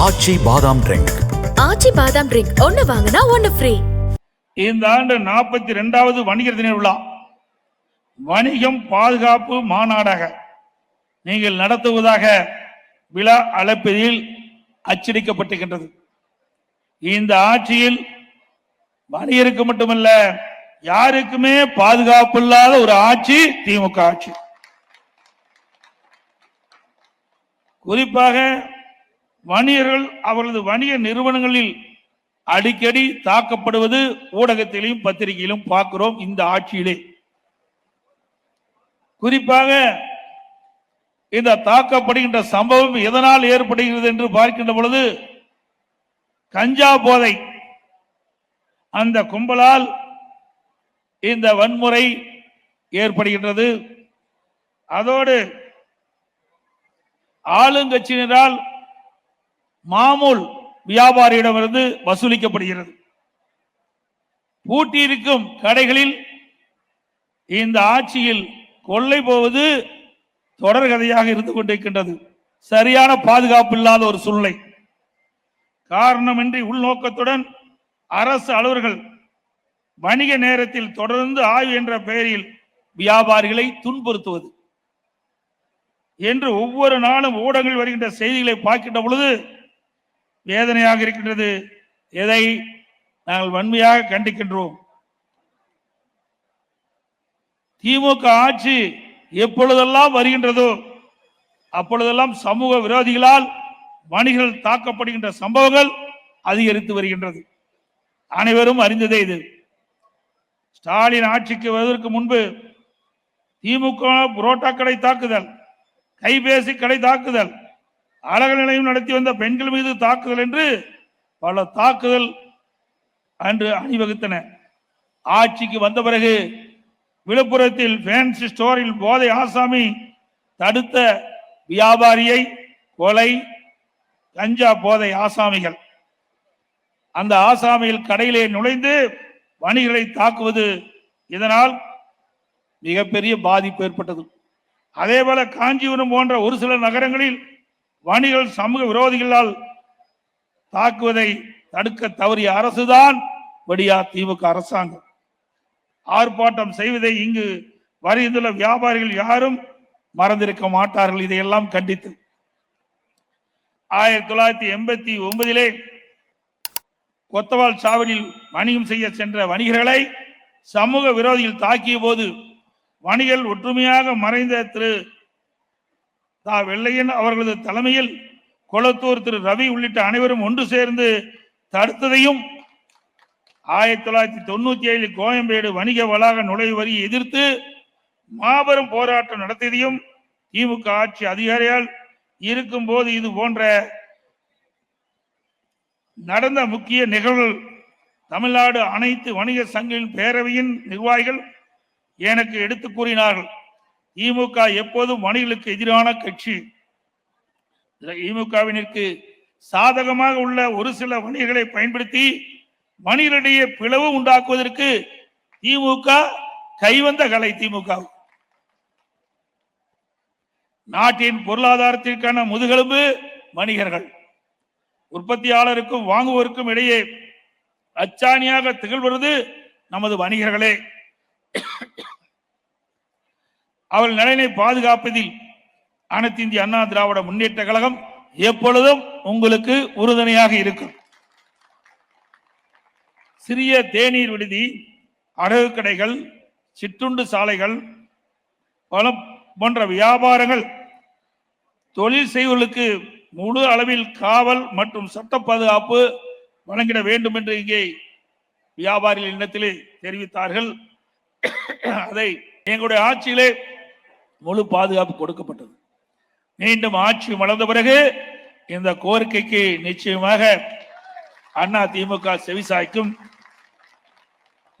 ஆச்சி பாதாம் ட்ரிங்க். ஆச்சி பாதாம் ட்ரிங்க். ஒன்னு வாங்கினா ஒன்னு ஃப்ரீ இந்த ஆண்டு நாற்பத்தி ரெண்டாவது வணிகர் தின விழா. வணிகம் பாதுகாப்பு மாநாடாக நீங்கள் நடத்துவதாக விழா அழைப்பதில் அச்சடிக்கப்பட்டிருக்கின்றது. இந்த ஆட்சியில் வணிகருக்கு மட்டுமல்ல யாருக்குமே பாதுகாப்பு இல்லாத ஒரு ஆட்சி திமுக ஆட்சி. குறிப்பாக வணிகர்கள் அவர்களது வணிக நிறுவனங்களில் அடிக்கடி தாக்கப்படுவது ஊடகத்திலும் பத்திரிகையிலும் பார்க்கிறோம் இந்த ஆட்சியிலே. குறிப்பாக இந்த தாக்கப்படுகின்ற சம்பவம் எதனால் ஏற்படுகிறது என்று பார்க்கின்ற பொழுது கஞ்சா போதை அந்த கும்பலால் இந்த வன்முறை ஏற்படுகின்றது. அதோடு ஆளுங்கட்சியினரால் மாமூல் வியாபாரியிடமிருந்து வசூலிக்கப்படுகிறது. பூட்டியிருக்கும் கடைகளில் இந்த ஆட்சியில் கொள்ளை போவது தொடர்கதையாக இருந்து கொண்டிருக்கின்றது. சரியான பாதுகாப்பு இல்லாத ஒரு சூழ்நிலை. காரணமின்றி உள்நோக்கத்துடன் அரசு அலுவலர்கள் வணிக நேரத்தில் தொடர்ந்து ஆய்வு என்ற பெயரில் வியாபாரிகளை துன்புறுத்துவது. என்று ஒவ்வொரு நாளும் ஊடகங்கள் வருகின்ற செய்திகளை பார்க்கின்ற பொழுது வேதனையாக இருக்கின்றது. எதை நாங்கள் வன்மையாக கண்டிக்கின்றோம். திமுக ஆட்சி எப்பொழுதெல்லாம் வருகின்றதோ அப்பொழுதெல்லாம் சமூக விரோதிகளால் வணிகர்கள் தாக்கப்படுகின்ற சம்பவங்கள் அதிகரித்து வருகின்றது. அனைவரும் அறிந்ததே இது. ஸ்டாலின் ஆட்சிக்கு வருவதற்கு முன்பு திமுக புரோட்டா கடை தாக்குதல் கைபேசி கடை தாக்குதல் அழகு நிலையம் நடத்தி வந்த பெண்கள் மீது தாக்குதல் என்று பல தாக்குதல் அன்று அணிவகுத்தன. ஆட்சிக்கு வந்த பிறகு விழுப்புரத்தில் ஃபேன்சி ஸ்டோரில் போதை ஆசாமி தடுத்த வியாபாரியை கொலை கஞ்சா போதை ஆசாமிகள். அந்த ஆசாமியில் கடையிலே நுழைந்து வணிகர்களை தாக்குவது இதனால் மிகப்பெரிய பாதிப்பு ஏற்பட்டது. அதே போல காஞ்சிபுரம் போன்ற ஒரு சில நகரங்களில் வணிகர்கள் சமூக விரோதிகளால் தாக்குவதை தடுக்க தவறிய அரசுதான் வடியா திமுக அரசாங்கம். ஆர்ப்பாட்டம் செய்வதை இங்கு வருகின்றுள்ள வியாபாரிகள் யாரும் மறந்திருக்க மாட்டார்கள். இதையெல்லாம் கண்டித்து ஆயிரத்தி தொள்ளாயிரத்தி எண்பத்தி ஒன்பதிலே கொத்தவால் சாவடியில் வணிகம் செய்ய சென்ற வணிகர்களை சமூக விரோதிகள் தாக்கிய போது வணிகர் ஒற்றுமையாக மறைந்த திரு தா வெள்ளையன் அவர்களது தலைமையில் கொளத்தூர் திரு ரவி உள்ளிட்ட அனைவரும் ஒன்று சேர்ந்து தடுத்ததையும் ஆயிரத்தி தொள்ளாயிரத்தி தொண்ணூத்தி ஏழில் கோயம்பேடு வணிக வளாக நுழைவு வரியை எதிர்த்து மாபெரும் போராட்டம் நடத்தியதையும் திமுக ஆட்சி அதிகாரியால் இருக்கும் போது இது போன்ற நடந்த முக்கிய நிகழ்வுகள் தமிழ்நாடு அனைத்து வணிக சங்கங்களின் பேரவையின் நிர்வாகிகள் எனக்கு எடுத்து கூறினார்கள். திமுக எப்போதும் வணிகளுக்கு எதிரான கட்சி. திமுகவினருக்கு சாதகமாக உள்ள ஒரு சில வணிகர்களை பயன்படுத்தி வணிகளிடையே பிளவு உண்டாக்குவதற்கு திமுக கைவந்த கலை திமுக. நாட்டின் பொருளாதாரத்திற்கான முதுகெலும்பு வணிகர்கள். உற்பத்தியாளருக்கும் வாங்குவோருக்கும் இடையே அச்சாணியாக திகழ்வது நமது வணிகர்களே. அவள் நலனை பாதுகாப்பதில் அனைத்து இந்திய அண்ணா திராவிட முன்னேற்ற கழகம் எப்பொழுதும் உங்களுக்கு உறுதுணையாக இருக்கும். சிறிய தேநீர் விடுதி அடகு கடைகள் சிற்றுண்டு சாலைகள் பலம் போன்ற வியாபாரங்கள் தொழில் செய்வர்களுக்கு முழு அளவில் காவல் மற்றும் சட்ட பாதுகாப்பு வழங்கிட வேண்டும் என்று இங்கே வியாபாரிகள் இன்னத்திலே தெரிவித்தார்கள். அதை எங்களுடைய ஆட்சியிலே முழு பாதுகாப்பு கொடுக்கப்பட்டது. மீண்டும் ஆட்சி வளர்ந்த பிறகு இந்த கோரிக்கைக்கு நிச்சயமாக அண்ணா திமுக செவிசாய்க்கும்.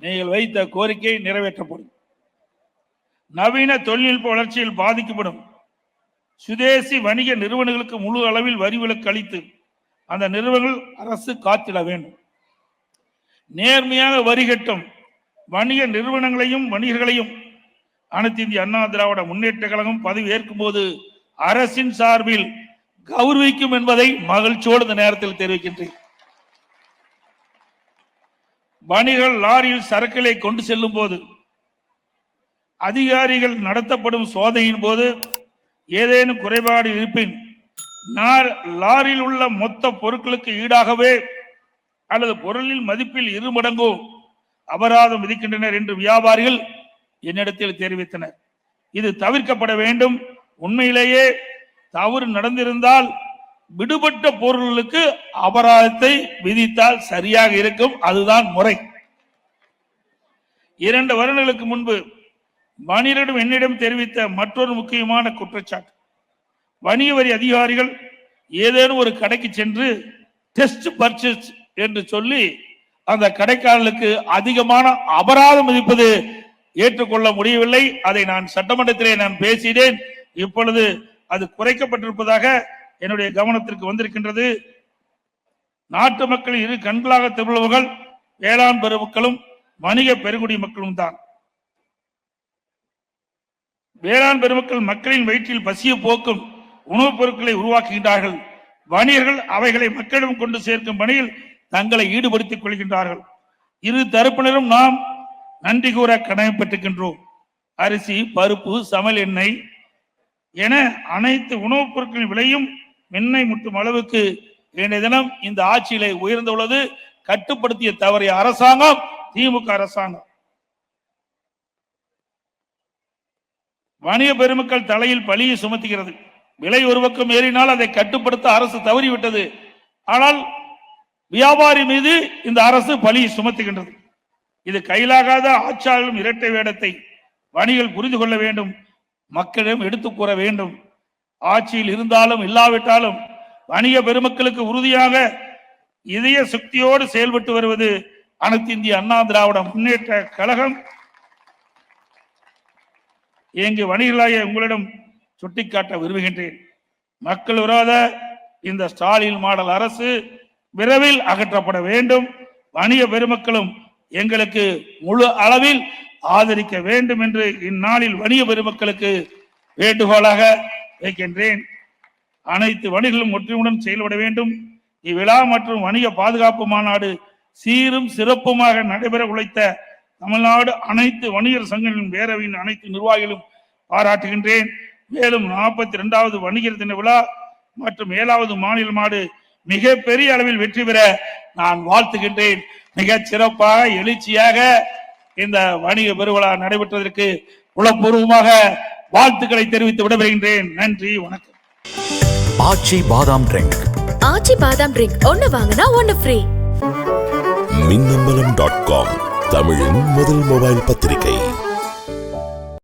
நீங்கள் வைத்த கோரிக்கை நிறைவேற்றப்படும். நவீன தொழில்நுட்ப வளர்ச்சியில் பாதிக்கப்படும். சுதேசி வணிக நிறுவனங்களுக்கு முழு அளவில் வரி விலக்கு அளித்து அந்த நிறுவனங்கள் அரசு காத்திட வேண்டும். நேர்மையாக வரி கட்டும் வணிக நிறுவனங்களையும் வணிகர்களையும் அனைத்து இந்திய அண்ணா திராவிட முன்னேற்ற கழகம் பதவி ஏற்கும் போது அரசின் சார்பில் கௌரவிக்கும் என்பதை மகிழ்ச்சியோடு இந்த நேரத்தில் தெரிவிக்கின்றேன். பணிகள் லாரியில் சரக்குகளை கொண்டு செல்லும் போது அதிகாரிகள் நடத்தப்படும் சோதனையின் போது ஏதேனும் குறைபாடு இருப்பின் நான் லாரியில் உள்ள மொத்த பொருட்களுக்கு ஈடாகவே அல்லது பொருளின் மதிப்பில் இரு மடங்கோ அபராதம் விதிக்கின்றனர் என்று வியாபாரிகள் என்னிடத்தில் தெரிவித்தனர். இது தவிர்க்கப்பட வேண்டும். உண்மையிலேயே தவறு நடந்திருந்தால் விடுபட்ட பொருள்களுக்கு அபராதத்தை விதித்தால் சரியாக இருக்கும். அதுதான் முறை. இரண்டு வருடங்களுக்கு முன்பு வணிகரிடம் என்னிடம் தெரிவித்த மற்றொரு முக்கியமான குற்றச்சாட்டு. வணிக வரி அதிகாரிகள் ஏதேனும் ஒரு கடைக்கு சென்று டெஸ்ட் பர்ச்சேஸ் என்று சொல்லி அந்த கடைக்காரர்களுக்கு அதிகமான அபராதம் விதிப்பது ஏற்றுக்கொள்ள முடியவில்லை. அதை நான் சட்டமன்றத்திலே நான் பேசினேன். இப்பொழுது அது குறைக்கப்பட்டிருப்பதாக என்னுடைய கவனத்திற்கு வந்திருக்கின்றது. நாட்டு மக்களின் இரு கண்களாக திரும்பவர்கள் வேளாண் பெருமக்களும் வணிக பெருங்குடி மக்களும் தான். வேளாண் பெருமக்கள் மக்களின் வயிற்றில் பசிய போக்கும் உணவுப் பொருட்களை உருவாக்குகின்றார்கள். வணிகர்கள் அவைகளை மக்களிடம் கொண்டு சேர்க்கும் பணியில் தங்களை ஈடுபடுத்திக் கொள்கின்றார்கள். இரு தரப்பினரும் நாம் நன்றி கூற கடமைப்பட்டிருக்கின்றோம். அரிசி பருப்பு சமையல் எண்ணெய் என அனைத்து உணவுப் பொருட்களின் விலையும் மென்னை முட்டும் அளவுக்கு இன்றைய தினம் இந்த ஆட்சியிலே உயர்ந்துள்ளது. கட்டுப்படுத்திய தவறிய அரசாங்கம் திமுக அரசாங்கம். வணிக பெருமக்கள் தலையில் பழியை சுமத்துகிறது. விலை ஒரு பக்கம் ஏறினால் அதை கட்டுப்படுத்த அரசு தவறிவிட்டது. ஆனால் வியாபாரி மீது இந்த அரசு பழியை சுமத்துகின்றது. இது கையிலாகாத ஆட்சியாளர்களும் இரட்டை வேடத்தை வணிகள் புரிந்து கொள்ள வேண்டும் மக்களிடம் எடுத்து கூற வேண்டும். ஆட்சியில் இருந்தாலும் இல்லாவிட்டாலும் வணிக பெருமக்களுக்கு உறுதியாக இதய சக்தியோடு செயல்பட்டு வருவது அனைத்து இந்திய அண்ணா திராவிட முன்னேற்ற கழகம். இங்கு வணிகர்களாகிய உங்களிடம் சுட்டிக்காட்ட விரும்புகின்றேன். மக்கள் விரோத இந்த ஸ்டாலின் மாடல் அரசு விரைவில் அகற்றப்பட வேண்டும். வணிக பெருமக்களும் எங்களுக்கு முழு அளவில் ஆதரிக்க வேண்டும் என்று இந்நாளில் வணிக பெருமக்களுக்கு வேண்டுகோளாக வைக்கின்றேன். அனைத்து வணிகர்களும் ஒற்றுமுடன் செயல்பட வேண்டும். இவ்விழா மற்றும் வணிக பாதுகாப்பு மாநாடு சீரும் சிறப்புமாக நடைபெற உழைத்த தமிழ்நாடு அனைத்து வணிகர் சங்கங்களின் பேரவையின் அனைத்து நிர்வாகிகளும் பாராட்டுகின்றேன். மேலும் நாற்பத்தி இரண்டாவது வணிகர் தின விழா மற்றும் ஏழாவது மாநில மாடு மிக பெரிய அளவில் வெற்றி பெற நான் வாழ்த்துகின்றேன். மிகச் சிறப்பாக எழுச்சியாக இந்த வணிக பெருவிழா நடைபெற்றதற்கு உளப்பூர்வமாக வாழ்த்துக்களை தெரிவித்து விடைபெறுகின்றேன். நன்றி வணக்கம். ஆச்சி பாதாம் ட்ரிங்க். ஆச்சி பாதாம் ட்ரிங்க். ஒன்னு வாங்கினா ஒன்னு ஃப்ரீ. மின்னம்பலம் டாட் காம் தமிழின் முதல் மொபைல் பத்திரிகை.